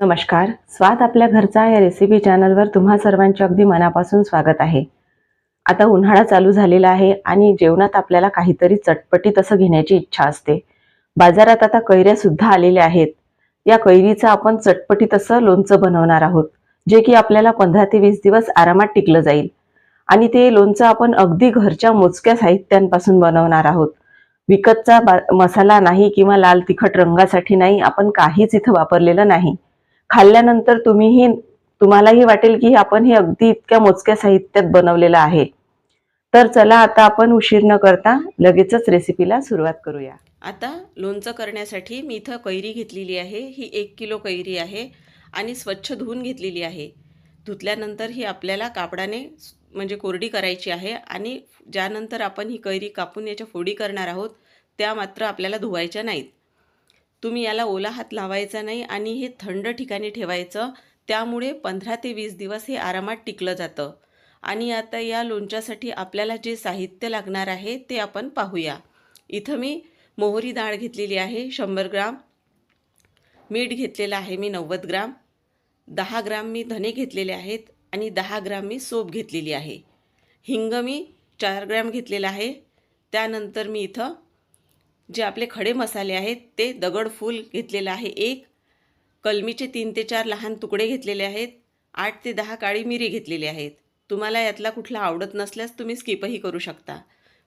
नमस्कार. स्वाद आपल्या घरचा या रेसिपी चॅनलवर तुम्हा सर्वांचे अगदी मनापासून स्वागत आहे. आता उन्हाळा चालू झालेला आहे आणि जेवणात आपल्याला काहीतरी चटपटीत असं घेण्याची इच्छा असते. बाजारात आता कैऱ्या सुद्धा आलेल्या आहेत. या कैरीचं आपण चटपटीत असं लोणचं बनवणार आहोत जे की आपल्याला पंधरा ते वीस दिवस आरामात टिकलं जाईल. आणि ते लोणचं आपण अगदी घरच्या मोजक्या साहित्यांपासून बनवणार आहोत. विकतचा मसाला नाही किंवा लाल तिखट रंगासाठी नाही आपण काहीच इथं वापरलेलं नाही. खाल्ल्यानंतर तुम्हीही तुम्हालाही वाटेल की आपण हे अगदी इतक्या मोजक्या साहित्यात बनवलेलं आहे. तर चला आता आपण उशीर न करता लगेचच रेसिपीला सुरुवात करूया. आता लोणचं करण्यासाठी मी इथं कैरी घेतलेली आहे. ही एक किलो कैरी आहे आणि स्वच्छ धुवून घेतलेली आहे. धुतल्यानंतर ही आपल्याला कापडाने म्हणजे कोरडी करायची आहे आणि ज्यानंतर आपण ही कैरी कापून याच्या फोडी करणार आहोत त्या मात्र आपल्याला धुवायच्या नाहीत. तुम्ही याला ओला हात लावायचा नाही आणि हे थंड ठिकाणी ठेवायचं. त्यामुळे पंधरा ते वीस दिवस हे आरामात टिकलं जातं. आणि आता या लोणच्यासाठी आपल्याला जे साहित्य लागणार आहे ते आपण पाहूया. इथं मी मोहरी डाळ घेतलेली आहे शंभर ग्राम. मीठ घेतलेलं आहे मी नव्वद ग्राम. दहा ग्राम मी धने घेतलेले आहेत आणि दहा ग्राम मी सोप घेतलेली आहे. हिंग मी चार ग्रॅम घेतलेला आहे. त्यानंतर मी इथं जे आपले खडे मसाले आहेत ते दगडफूल घेतलेलं आहे एक. कलमीचे तीन ते चार लहान तुकडे घेतलेले आहेत. आठ ते दहा काळी मिरी घेतलेली आहेत. तुम्हाला यातला कुठला आवडत नसल्यास तुम्ही स्किपही करू शकता.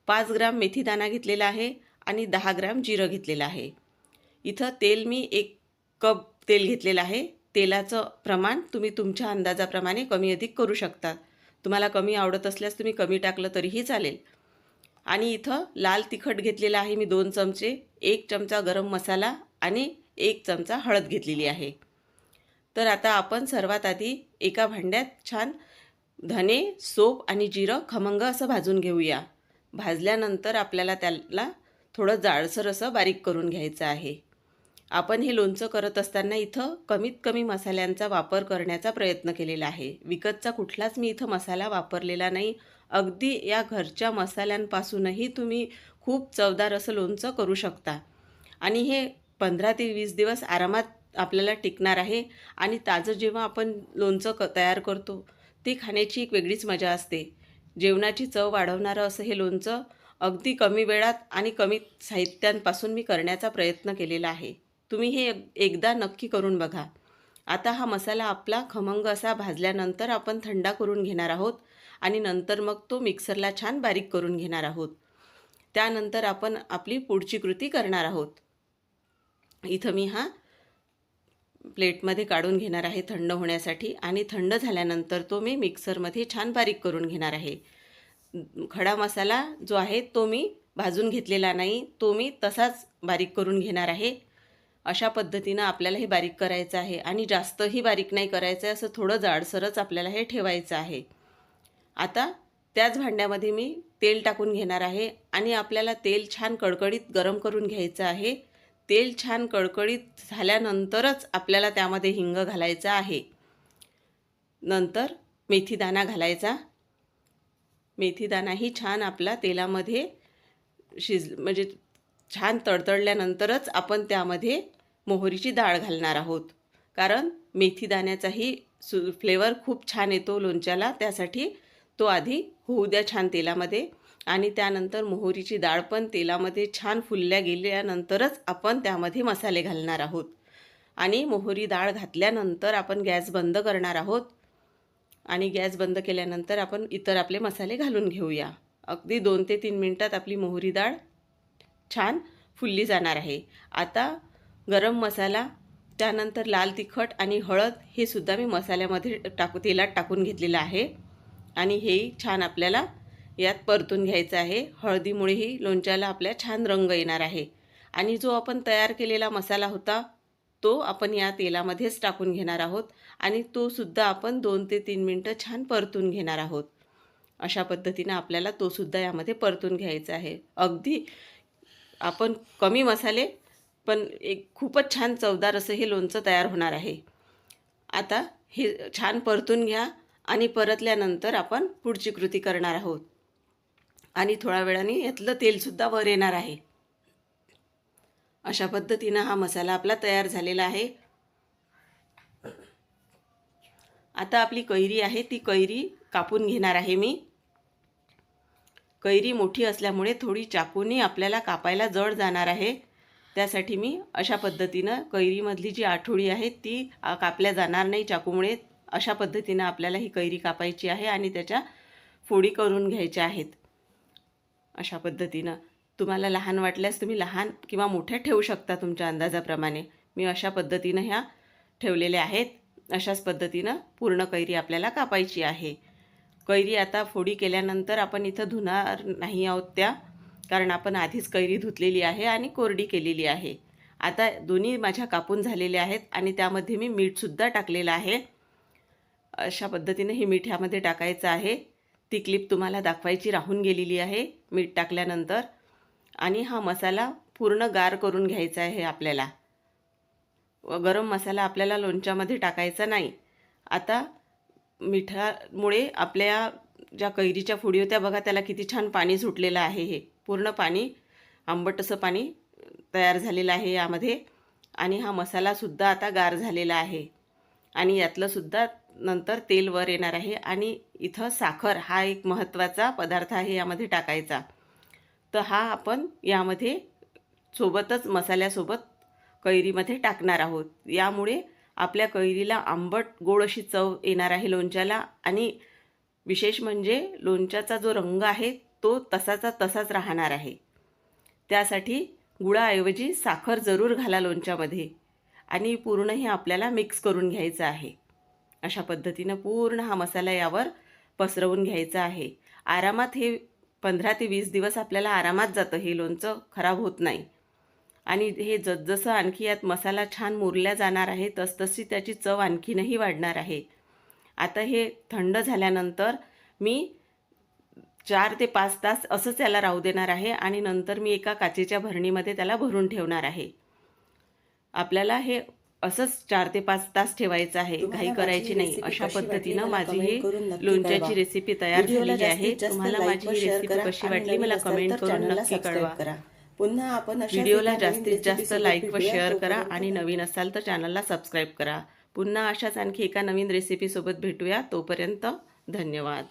पाच ग्राम मेथीदाणा घेतलेला आहे आणि दहा ग्राम जिरं घेतलेलं आहे. इथं तेल मी एक कप तेल घेतलेलं आहे. तेलाचं प्रमाण तुम्ही तुमच्या अंदाजाप्रमाणे कमी अधिक करू शकता. तुम्हाला कमी आवडत असल्यास तुम्ही कमी टाकलं तरीही चालेल. आणि इथं लाल तिखट घेतलेलं आहे मी दोन चमचे एक चमचा गरम मसाला आणि एक चमचा हळद घेतलेली आहे. तर आता आपण सर्वात आधी एका भांड्यात छान धने सोप आणि जिरं खमंग असं भाजून घेऊया. भाजल्यानंतर आपल्याला त्याला थोडं जाडसर असं बारीक करून घ्यायचं आहे. आपण हे लोणचं करत असताना इथं कमीत कमी मसाल्यांचा वापर करण्याचा प्रयत्न केलेला आहे. विकतचा कुठलाच मी इथं मसाला वापरलेला नाही. अगदी या घरच्या मसाल्यांपासूनही तुम्ही खूप चवदार असं लोणचं करू शकता. आणि हे पंधरा ते वीस दिवस आरामात आपल्याला टिकणार आहे. आणि ताजं जेव्हा आपण लोणचं क तयार करतो ती खाण्याची एक वेगळीच मजा असते. जेवणाची चव वाढवणारं असं हे लोणचं अगदी कमी वेळात आणि कमी साहित्यांपासून मी करण्याचा प्रयत्न केलेला आहे. तुम्ही हे एक- एकदा नक्की करून बघा. आता हा मसाला आपला खमंग असा भाजल्यानंतर आपण थंडा करून घेणार आहोत. आणि नंतर मग तो मिक्सरला छान बारीक करून घेणार आहोत. त्यानंतर आपण आपली पुढची कृती करणार आहोत. इथं मी हा प्लेटमध्ये काढून घेणार आहे थंड होण्यासाठी आणि थंड झाल्यानंतर तो मी मिक्सरमध्ये छान बारीक करून घेणार आहे. खडा मसाला जो आहे तो मी भाजून घेतलेला नाही तो मी तसाच बारीक करून घेणार आहे. अशा पद्धतीनं आपल्याला हे बारीक करायचं आहे आणि जास्तही बारीक नाही करायचं आहे असं थोडं जाडसरच आपल्याला हे ठेवायचं आहे. आता त्याच भांड्यामध्ये मी तेल टाकून घेणार आहे आणि आपल्याला तेल छान कडकडीत गरम करून घ्यायचं आहे. तेल छान कडकडीत झाल्यानंतरच आपल्याला त्यामध्ये हिंग घालायचा आहे. नंतर मेथीदाणा घालायचा. मेथीदाणाही छान आपला तेलामध्ये शिज म्हणजे छान तडतडल्यानंतरच आपण त्यामध्ये मोहरीची डाळ घालणार आहोत. कारण मेथीदाण्याचाही सु फ्लेवर खूप छान येतो लोणच्याला त्यासाठी तो आधी होऊ द्या छान तेलामध्ये आणि त्यानंतर मोहरीची डाळ पण तेलामध्ये छान फुलल्या गेल्यानंतरच आपण त्यामध्ये मसाले घालणार आहोत. आणि मोहरी डाळ घातल्यानंतर आपण गॅस बंद करणार आहोत. आणि गॅस बंद केल्यानंतर आपण इतर आपले मसाले घालून घेऊया. अगदी दोन ते तीन मिनटात आपली मोहरी डाळ छान फुलली जाणार आहे. आता गरम मसाला त्यानंतर लाल तिखट आणि हळद हे सुद्धा मी मसाल्यामध्ये टाकू तेलात टाकून घेतलेलं आहे. आणि हेही छान आपल्याला यात परतून घ्यायचं आहे. हळदीमुळेही लोणच्याला आपल्या छान रंग येणार आहे. आणि जो आपण तयार केलेला मसाला होता तो आपण या तेलामध्येच टाकून घेणार आहोत आणि तोसुद्धा आपण दोन ते तीन मिनटं छान परतून घेणार आहोत. अशा पद्धतीनं आपल्याला तोसुद्धा यामध्ये परतून घ्यायचा आहे. अगदी आपण कमी मसाले पण एक खूपच छान चवदार असं हे लोणचं तयार होणार आहे. आता हे छान परतून घ्या. आणि परतल्यानंतर आपण पुढची कृती करणार आहोत. आणि थोड्या वेळाने यातलं तेलसुद्धा वर येणार आहे. अशा पद्धतीनं हा मसाला आपला तयार झालेला आहे. आता आपली कैरी आहे ती कैरी कापून घेणार आहे मी. कैरी मोठी असल्यामुळे थोडी चाकूनी आपल्याला कापायला जड जाणार आहे. त्यासाठी मी अशा पद्धतीनं कैरीमधली जी आठोळी आहे ती कापल्या जाणार नाही चाकूमुळे. अशा पद्धतीनं आपल्याला ही कैरी कापायची आहे आणि त्याच्या फोडी करून घ्यायच्या आहेत. अशा पद्धतीनं. तुम्हाला लहान वाटल्यास तुम्ही लहान किंवा मोठ्या ठेवू शकता तुमच्या अंदाजाप्रमाणे. मी अशा पद्धतीनं ह्या ठेवलेल्या आहेत. अशाच पद्धतीनं पूर्ण कैरी आपल्याला कापायची आहे. कैरी आता फोडी केल्यानंतर आपण इथं धुणार नाही आहोत त्या कारण आपण आधीच कैरी धुतलेली आहे आणि कोरडी केलेली आहे. आता दोन्ही माझ्या कापून झालेल्या आहेत आणि त्यामध्ये मी मीठसुद्धा टाकलेलं आहे. अशा पद्धतीने हे मिठ्यामध्ये टाकायचं आहे. ती क्लिप तुम्हाला दाखवायची राहून गेलेली आहे मीठ टाकल्यानंतर. आणि हा मसाला पूर्ण गार करून घ्यायचा आहे आपल्याला. गरम मसाला आपल्याला लोणच्यामध्ये टाकायचा नाही. आता मिठामुळे आपल्या ज्या कैरीच्या फुडी होत्या बघा त्याला किती छान पाणी सुटलेलं आहे हे. पूर्ण पाणी आंबट असं पाणी तयार झालेलं आहे यामध्ये. आणि हा मसालासुद्धा आता गार झालेला आहे. आणि यातलंसुद्धा नंतर तेल वर येणार आहे आणि इथं साखर हा एक महत्त्वाचा पदार्थ आहे यामध्ये टाकायचा. तर हा आपण यामध्ये सोबतच मसाल्यासोबत कैरीमध्ये टाकणार आहोत. यामुळे आपल्या कैरीला आंबट गोड अशी चव येणार आहे लोणच्याला आणि विशेष म्हणजे लोणच्याचा जो रंग आहे तो तसाचा तसाच राहणार आहे. त्यासाठी गुळाऐवजी साखर जरूर घाला लोणच्यामध्ये आणि पूर्ण हे आपल्याला मिक्स करून घ्यायचं आहे. अशा पद्धतीनं पूर्ण हा मसाला यावर पसरवून घ्यायचा आहे. आरामात हे पंधरा ते वीस दिवस आपल्याला आरामात जातं हे लोणचं खराब होत नाही. आणि हे जसजसं आणखी यात मसाला छान मुरल्या जाणार आहे तसतशी त्याची चव आणखीनही वाढणार आहे. आता हे थंड झाल्यानंतर मी चार ते पाच तास असंच याला राहू देणार आहे आणि नंतर मी एका काचेच्या भरणीमध्ये त्याला भरून ठेवणार आहे. आपल्याला हे असंच चार ते पाच तास ठेवायचं आहे घाई माझी करायची नाही अशा पद्धतीनं माझी ही लोणच्याची. रेसिपी तयार झालेली आहे तुम्हाला माझी ही रेसिपी कशी वाटली मला कमेंट करून नक्की कळवा करा. पुन्हा आपण व्हिडिओला जास्तीत जास्त लाईक व. शेअर करा आणि नवीन असाल तर चॅनलला सबस्क्राईब करा पुन्हा अशाच आणखी एका नवीन रेसिपीसोबत भेटूया तोपर्यंत धन्यवाद